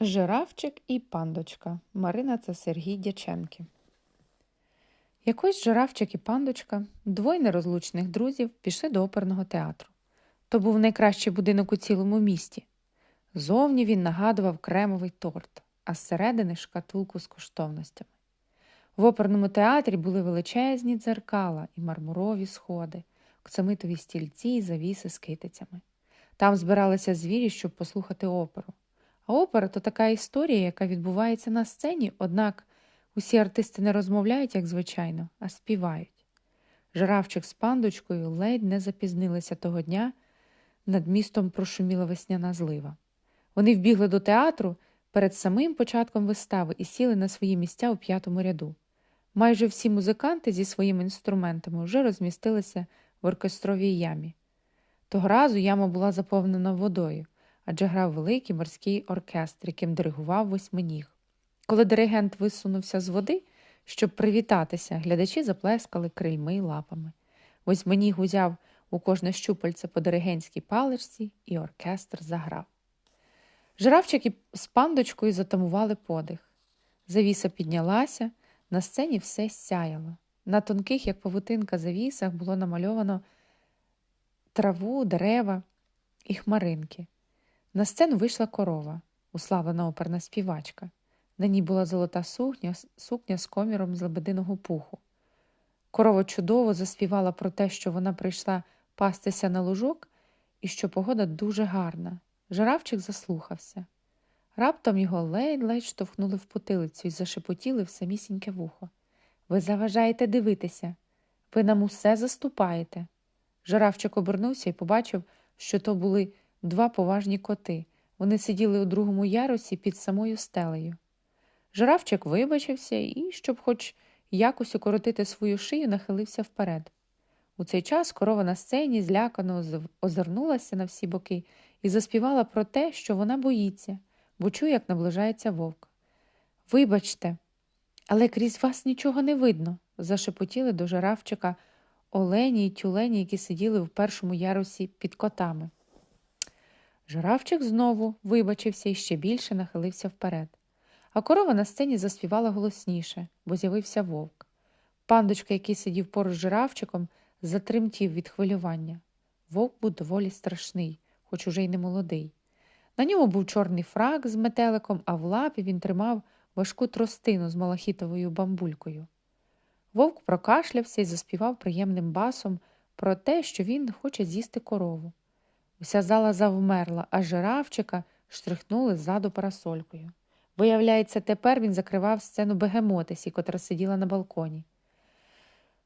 Жирафчик і пандочка Марина та Сергій Дяченки. Якось жирафчик і пандочка, двоє нерозлучних друзів, пішли до оперного театру. То був найкращий будинок у цілому місті. Зовні він нагадував кремовий торт, а зсередини шкатулку з коштовностями. В оперному театрі були величезні дзеркала і мармурові сходи, оксамитові стільці і завіси з китицями. Там збиралися звірі, щоб послухати оперу. А опера то така історія, яка відбувається на сцені, однак усі артисти не розмовляють, як звичайно, а співають. Жирафчик з пандочкою ледь не запізнилися того дня, над містом прошуміла весняна злива. Вони вбігли до театру перед самим початком вистави і сіли на свої місця у п'ятому ряду. Майже всі музиканти зі своїми інструментами вже розмістилися в оркестровій ямі. Того разу яма була заповнена водою адже грав великий морський оркестр, яким диригував восьминіг. Коли диригент висунувся з води, щоб привітатися, глядачі заплескали крильми й лапами. Восьминіг узяв у кожне щупальце по диригентській паличці, і оркестр заграв. Жирафчик з пандочкою затамували подих. Завіса піднялася, на сцені все сяяло. На тонких, як павутинка, завісах було намальовано траву, дерева і хмаринки. На сцену вийшла корова, уславлена оперна співачка. На ній була золота сукня, сукня з коміром з лебединого пуху. Корова чудово заспівала про те, що вона прийшла пастися на лужок і що погода дуже гарна. Жирафчик заслухався. Раптом його ледь-ледь штовхнули в потилицю і зашепотіли в самісіньке вухо. Ви заважаєте дивитися, ви нам усе заступаєте. Жирафчик обернувся і побачив, що то були два поважні коти. Вони сиділи у другому ярусі під самою стелею. Жирафчик вибачився і, щоб хоч якось укоротити свою шию, нахилився вперед. У цей час корова на сцені злякано озирнулася на всі боки і заспівала про те, що вона боїться, бо чує, як наближається вовк. Вибачте, але крізь вас нічого не видно, зашепотіли до жирафчика олені й тюлені, які сиділи в першому ярусі під котами. Жирафчик знову вибачився і ще більше нахилився вперед. А корова на сцені заспівала голосніше, бо з'явився вовк. Пандочка, який сидів поруч з жирафчиком, затремтів від хвилювання. Вовк був доволі страшний, хоч уже й не молодий. На ньому був чорний фрак з метеликом, а в лапі він тримав важку тростину з малахітовою бамбулькою. Вовк прокашлявся і заспівав приємним басом про те, що він хоче з'їсти корову. Уся зала завмерла, а жирафчика штрихнули ззаду парасолькою. Виявляється, тепер він закривав сцену бегемотисі, котра сиділа на балконі.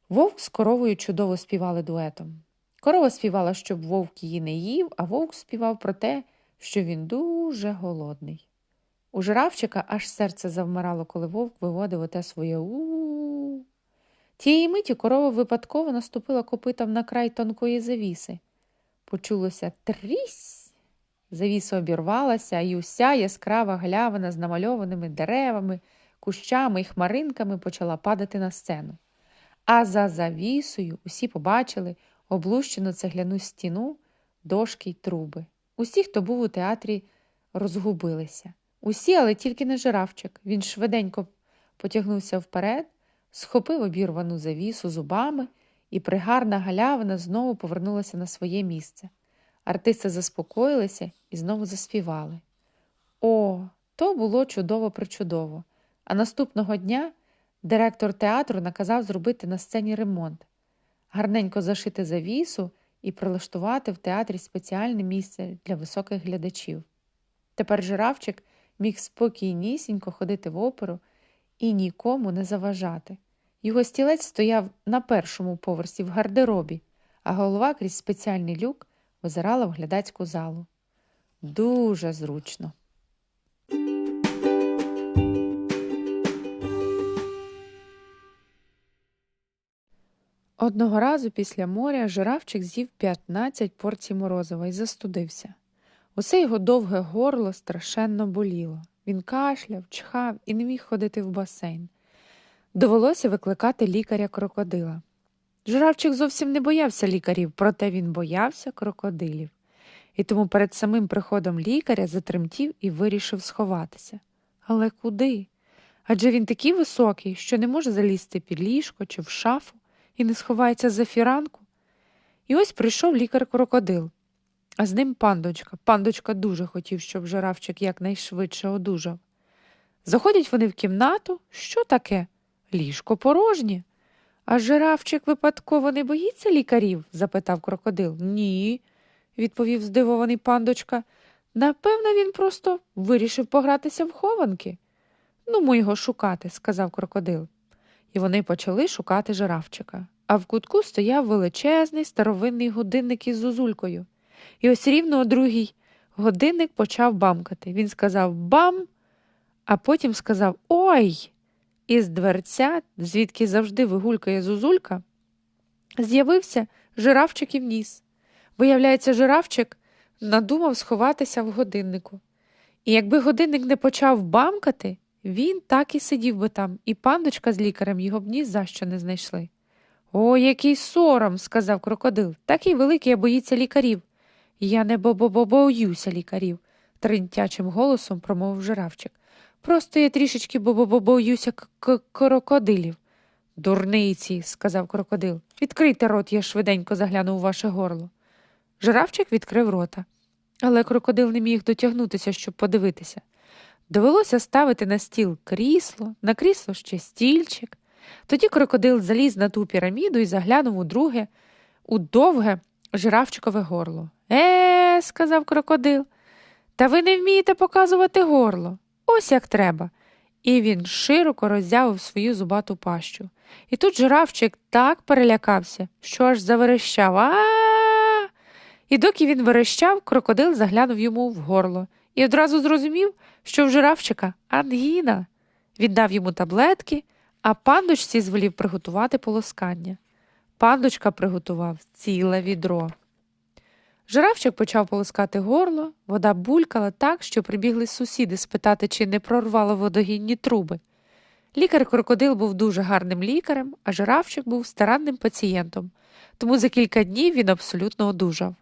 Вовк з коровою чудово співали дуетом. Корова співала, щоб вовк її не їв, а вовк співав про те, що він дуже голодний. У жирафчика аж серце завмирало, коли вовк виводив оте своє у. Тієї миті корова випадково наступила копитом на край тонкої завіси. Почулося трісь. Завіса обірвалася, і уся яскрава глявина з намальованими деревами, кущами і хмаринками почала падати на сцену. А за завісою усі побачили облущену цегляну стіну, дошки й труби. Усі, хто був у театрі, розгубилися. Усі, але тільки не жирафчик. Він швиденько потягнувся вперед, схопив обірвану завісу зубами і пригарна галявина знову повернулася на своє місце. Артисти заспокоїлися і знову заспівали. О, то було чудово причудово. А наступного дня директор театру наказав зробити на сцені ремонт, гарненько зашити завісу і прилаштувати в театрі спеціальне місце для високих глядачів. Тепер жирафчик міг спокійнісінько ходити в оперу і нікому не заважати. Його стілець стояв на першому поверсі в гардеробі, а голова крізь спеціальний люк озирала в глядацьку залу. Дуже зручно. Одного разу після моря жирафчик з'їв 15 порцій морозива і застудився. Усе його довге горло страшенно боліло. Він кашляв, чхав і не міг ходити в басейн. Довелося викликати лікаря крокодила. Жирафчик зовсім не боявся лікарів, проте він боявся крокодилів. і тому перед самим приходом лікаря затремтів і вирішив сховатися. Але куди? Адже він такий високий, що не може залізти під ліжко чи в шафу і не сховається за фіранку. І ось прийшов лікар крокодил, а з ним пандочка. Пандочка дуже хотів, щоб жирафчик якнайшвидше одужав. Заходять вони в кімнату. Що таке? Ліжко порожнє. А жирафчик випадково не боїться лікарів? запитав крокодил. Ні, відповів здивований пандочка. Напевно, він просто вирішив погратися в хованки. Ну, ми його шукати, сказав крокодил. І вони почали шукати жирафчика. А в кутку стояв величезний старовинний годинник із зозулькою. І ось рівно о другій годинник почав бамкати. Він сказав бам, а потім сказав Ой! І з дверця, звідки завжди вигулькає зозулька, з'явився жирафчиків ніс. Виявляється, жирафчик надумав сховатися в годиннику. І якби годинник не почав бамкати, він так і сидів би там, і пандочка з лікарем його б ні за що не знайшли. О, який сором, сказав крокодил. Такий великий, а боїться лікарів. Я не бо-бо-бо-боюся лікарів, тремтячим голосом промовив жирафчик. Просто я трішечки бо-бо-бо-боюся крокодилів. Дурниці, сказав крокодил. Відкрийте рот, я швиденько загляну у ваше горло. Жирафчик відкрив рота, але крокодил не міг дотягнутися, щоб подивитися. Довелося ставити на стіл крісло, на крісло ще стільчик. Тоді крокодил заліз на ту піраміду і заглянув у друге, у довге жирафчикове горло. Е, сказав крокодил, та ви не вмієте показувати горло. Ось як треба. І він широко роззявив свою зубату пащу. І тут жирафчик так перелякався, що аж заверещав. а І доки він верещав, крокодил заглянув йому в горло і одразу зрозумів, що в жирафчика ангіна. Він дав йому таблетки, а пандочці звелів приготувати полоскання. Пандочка приготував ціле відро. Жирафчик почав полоскати горло, вода булькала так, що прибігли сусіди спитати, чи не прорвало водогінні труби. Лікар крокодил був дуже гарним лікарем, а жирафчик був старанним пацієнтом, тому за кілька днів він абсолютно одужав.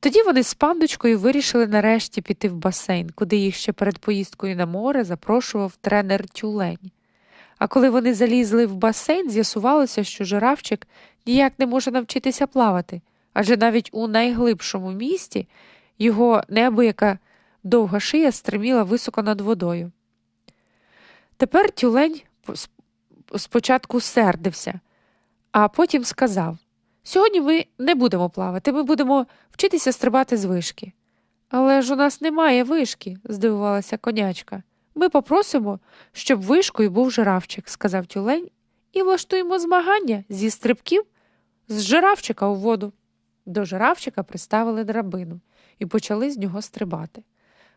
Тоді вони з пандочкою вирішили нарешті піти в басейн, куди їх ще перед поїздкою на море запрошував тренер тюлень. А коли вони залізли в басейн, з'ясувалося, що жирафчик ніяк не може навчитися плавати, адже навіть у найглибшому місті його неабияка довга шия стриміла високо над водою. Тепер тюлень спочатку сердився, а потім сказав Сьогодні ми не будемо плавати, ми будемо вчитися стрибати з вишки. Але ж у нас немає вишки, здивувалася конячка. Ми попросимо, щоб вишкою був жирафчик, сказав тюлень, і влаштуємо змагання зі стрибків з жирафчика у воду. До жирафчика приставили драбину і почали з нього стрибати.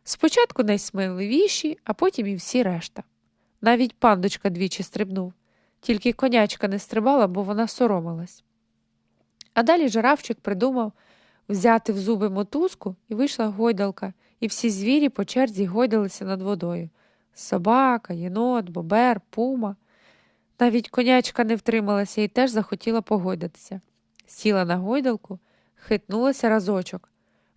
Спочатку найсміливіші, а потім і всі решта. Навіть пандочка двічі стрибнув, тільки конячка не стрибала, бо вона соромилась. А далі жирафчик придумав взяти в зуби мотузку і вийшла гойдалка, і всі звірі по черзі гойдалися над водою собака, єнот, бобер, пума. Навіть конячка не втрималася і теж захотіла погойдатися. Сіла на гойдалку, хитнулася разочок.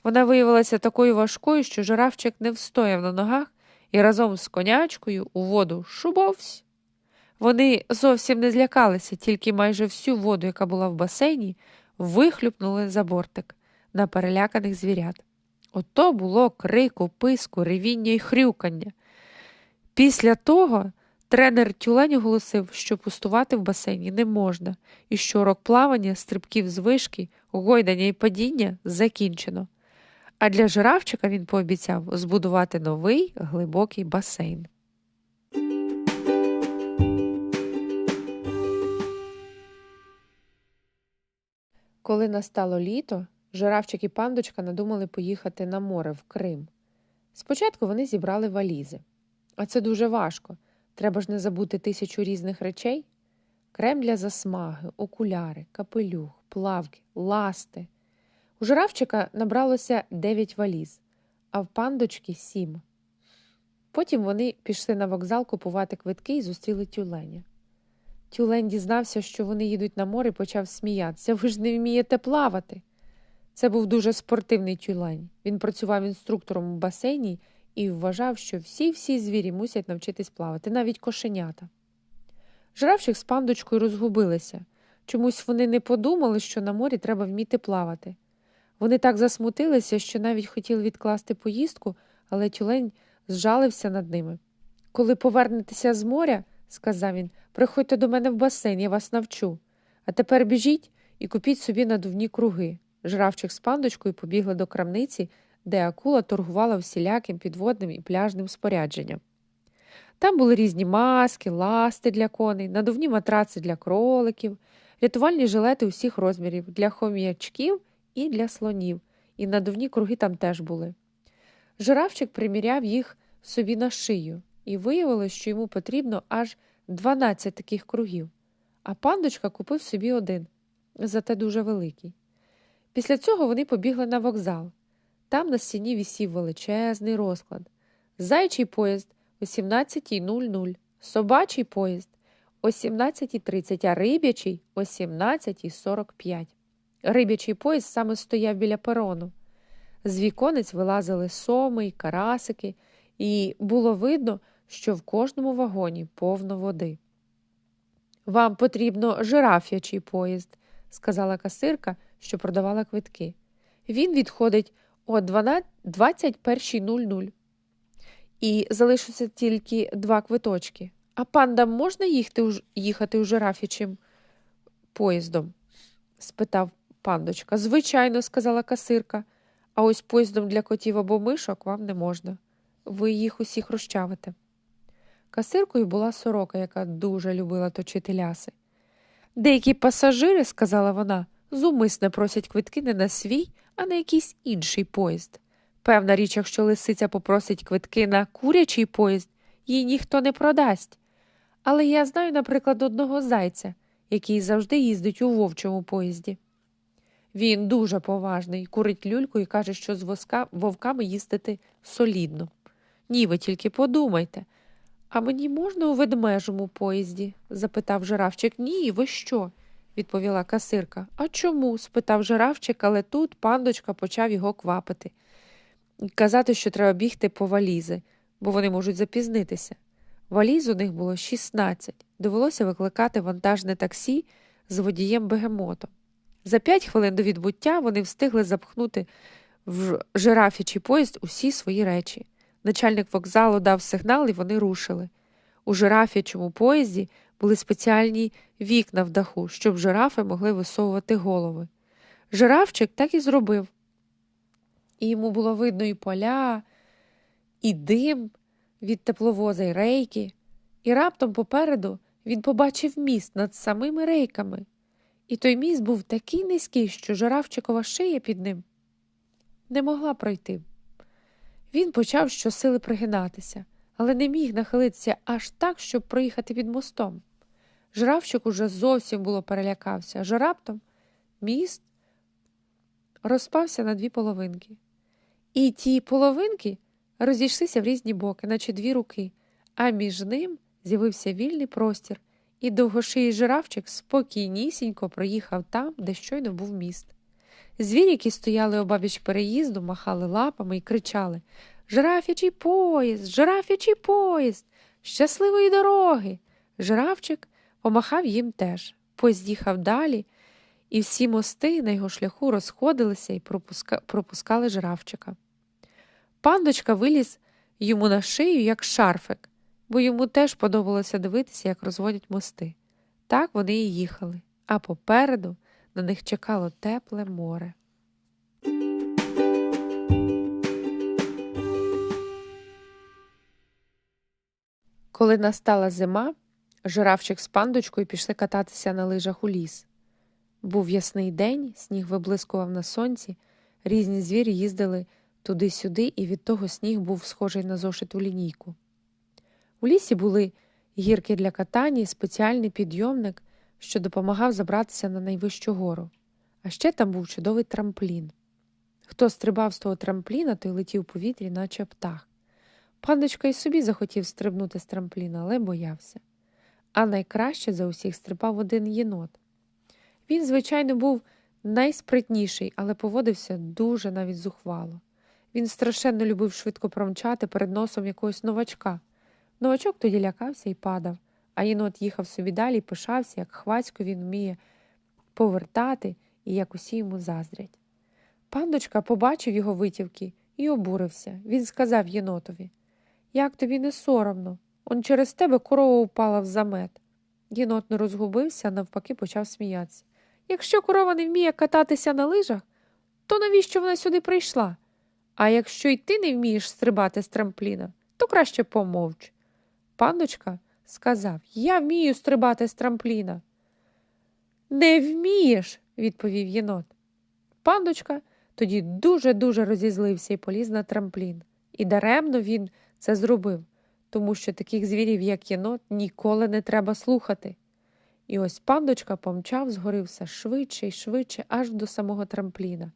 Вона виявилася такою важкою, що жирафчик не встояв на ногах і разом з конячкою у воду шубовсь. Вони зовсім не злякалися, тільки майже всю воду, яка була в басейні, вихлюпнули за бортик на переляканих звірят. Ото було крику, писку, ревіння і хрюкання. Після того тренер тюлень оголосив, що пустувати в басейні не можна, і що урок плавання, стрибків з вишки, гойдання і падіння закінчено. А для жирафчика він пообіцяв збудувати новий глибокий басейн. Коли настало літо, жирафчик і пандочка надумали поїхати на море в Крим. Спочатку вони зібрали валізи. А це дуже важко. Треба ж не забути тисячу різних речей крем для засмаги, окуляри, капелюх, плавки, ласти. У жирафчика набралося дев'ять валіз, а в пандочки сім. Потім вони пішли на вокзал купувати квитки і зустріли тюленя. Тюлень дізнався, що вони їдуть на море і почав сміятися. Ви ж не вмієте плавати. Це був дуже спортивний тюлень. Він працював інструктором у басейні і вважав, що всі-всі звірі мусять навчитись плавати, навіть кошенята. Жирафчик з пандочкою розгубилися. Чомусь вони не подумали, що на морі треба вміти плавати. Вони так засмутилися, що навіть хотіли відкласти поїздку, але тюлень зжалився над ними. Коли повернетеся з моря, сказав він, приходьте до мене в басейн, я вас навчу. А тепер біжіть і купіть собі надувні круги. Жирафчик з пандочкою побігли до крамниці, де акула торгувала всіляким підводним і пляжним спорядженням. Там були різні маски, ласти для коней, надувні матраци для кроликів, рятувальні жилети усіх розмірів для хом'ячків і для слонів, і надувні круги там теж були. Жирафчик приміряв їх собі на шию, і виявилось, що йому потрібно аж 12 таких кругів, а пандочка купив собі один, зате дуже великий. Після цього вони побігли на вокзал. Там на стіні вісів величезний розклад. Зайчий поїзд о 17.00, собачий поїзд о 17.30, а риб'ячий о 17.45. Риб'ячий поїзд саме стояв біля перону. З віконець вилазили соми й карасики, і було видно, що в кожному вагоні повно води. Вам потрібно жираф'ячий поїзд, сказала касирка, що продавала квитки. Він відходить о 21.00. І залишиться тільки два квиточки. А пандам можна їхати, їхати у жираф'ячим поїздом? спитав пандочка. Звичайно, сказала касирка, а ось поїздом для котів або мишок вам не можна. Ви їх усіх розчавите. Касиркою була сорока, яка дуже любила точити ляси. Деякі пасажири, сказала вона, зумисне просять квитки не на свій, а на якийсь інший поїзд. Певна річ, якщо лисиця попросить квитки на курячий поїзд, їй ніхто не продасть. Але я знаю, наприклад, одного зайця, який завжди їздить у вовчому поїзді. Він дуже поважний, курить люльку і каже, що з воска, вовками їздити солідно. Ні, ви тільки подумайте. А мені можна у ведмежому поїзді? запитав жирафчик. Ні, ви що? Відповіла касирка. А чому? спитав жирафчик, але тут пандочка почав його квапити казати, що треба бігти по валізи, бо вони можуть запізнитися. Валіз у них було 16. Довелося викликати вантажне таксі з водієм бегемотом. За п'ять хвилин до відбуття вони встигли запхнути в жирафічий поїзд усі свої речі. Начальник вокзалу дав сигнал, і вони рушили. У жирафячому поїзді були спеціальні вікна в даху, щоб жирафи могли висовувати голови. Жирафчик так і зробив і йому було видно і поля, і дим від тепловоза й рейки, і раптом попереду він побачив міст над самими рейками, і той міст був такий низький, що жирафчикова шия під ним не могла пройти. Він почав щосили пригинатися, але не міг нахилитися аж так, щоб проїхати під мостом. Жирафчик уже зовсім було перелякався, аж раптом міст розпався на дві половинки. І ті половинки розійшлися в різні боки, наче дві руки, а між ним з'явився вільний простір, і довгошиїй жирафчик спокійнісінько проїхав там, де щойно був міст. Звірі, які стояли обабіч переїзду, махали лапами і кричали Жирафячий поїзд, жирафячий поїзд, щасливої дороги. Жирафчик помахав їм теж. Поїзд їхав далі, і всі мости на його шляху розходилися і пропуска... пропускали жирафчика. Пандочка виліз йому на шию, як шарфик, бо йому теж подобалося дивитися, як розводять мости. Так вони і їхали, а попереду на них чекало тепле море. Коли настала зима, жирафчик з пандочкою пішли кататися на лижах у ліс. Був ясний день, сніг виблискував на сонці, різні звірі їздили туди-сюди, і від того сніг був схожий на зошиту лінійку. У лісі були гірки для катання і спеціальний підйомник, що допомагав забратися на найвищу гору, а ще там був чудовий трамплін. Хто стрибав з того трампліна, той летів у повітрі, наче птах. Пандочка й собі захотів стрибнути з трампліна, але боявся. А найкраще за усіх стрибав один єнот. Він, звичайно, був найспритніший, але поводився дуже навіть зухвало. Він страшенно любив швидко промчати перед носом якогось новачка. Новачок тоді лякався і падав, а єнот їхав собі далі і пишався, як хвацько він вміє повертати і як усі йому заздрять. Пандочка побачив його витівки і обурився. Він сказав єнотові Як тобі не соромно? Он через тебе корова впала в замет. Єнот не розгубився, навпаки почав сміятися. Якщо корова не вміє кататися на лижах, то навіщо вона сюди прийшла? А якщо й ти не вмієш стрибати з трампліна, то краще помовч. Пандочка сказав Я вмію стрибати з трампліна. Не вмієш, відповів єнот. Пандочка тоді дуже-дуже розізлився і поліз на трамплін. І даремно він це зробив, тому що таких звірів, як єнот, ніколи не треба слухати. І ось пандочка помчав згори все швидше і швидше, аж до самого трампліна.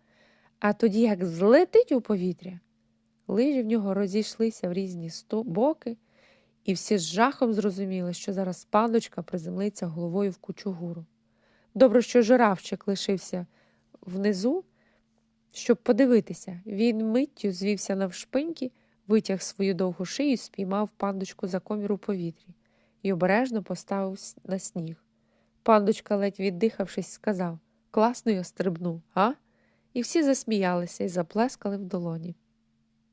А тоді, як злетить у повітря, лижі в нього розійшлися в різні боки, і всі з жахом зрозуміли, що зараз пандочка приземлиться головою в кучугуру. Добре, що жирафчик лишився внизу, щоб подивитися. Він миттю звівся навшпиньки, витяг свою довгу шию, і спіймав пандочку за комір у повітрі і обережно поставив на сніг. Пандочка, ледь віддихавшись, сказав Класно я стрибнув, а? І всі засміялися і заплескали в долоні.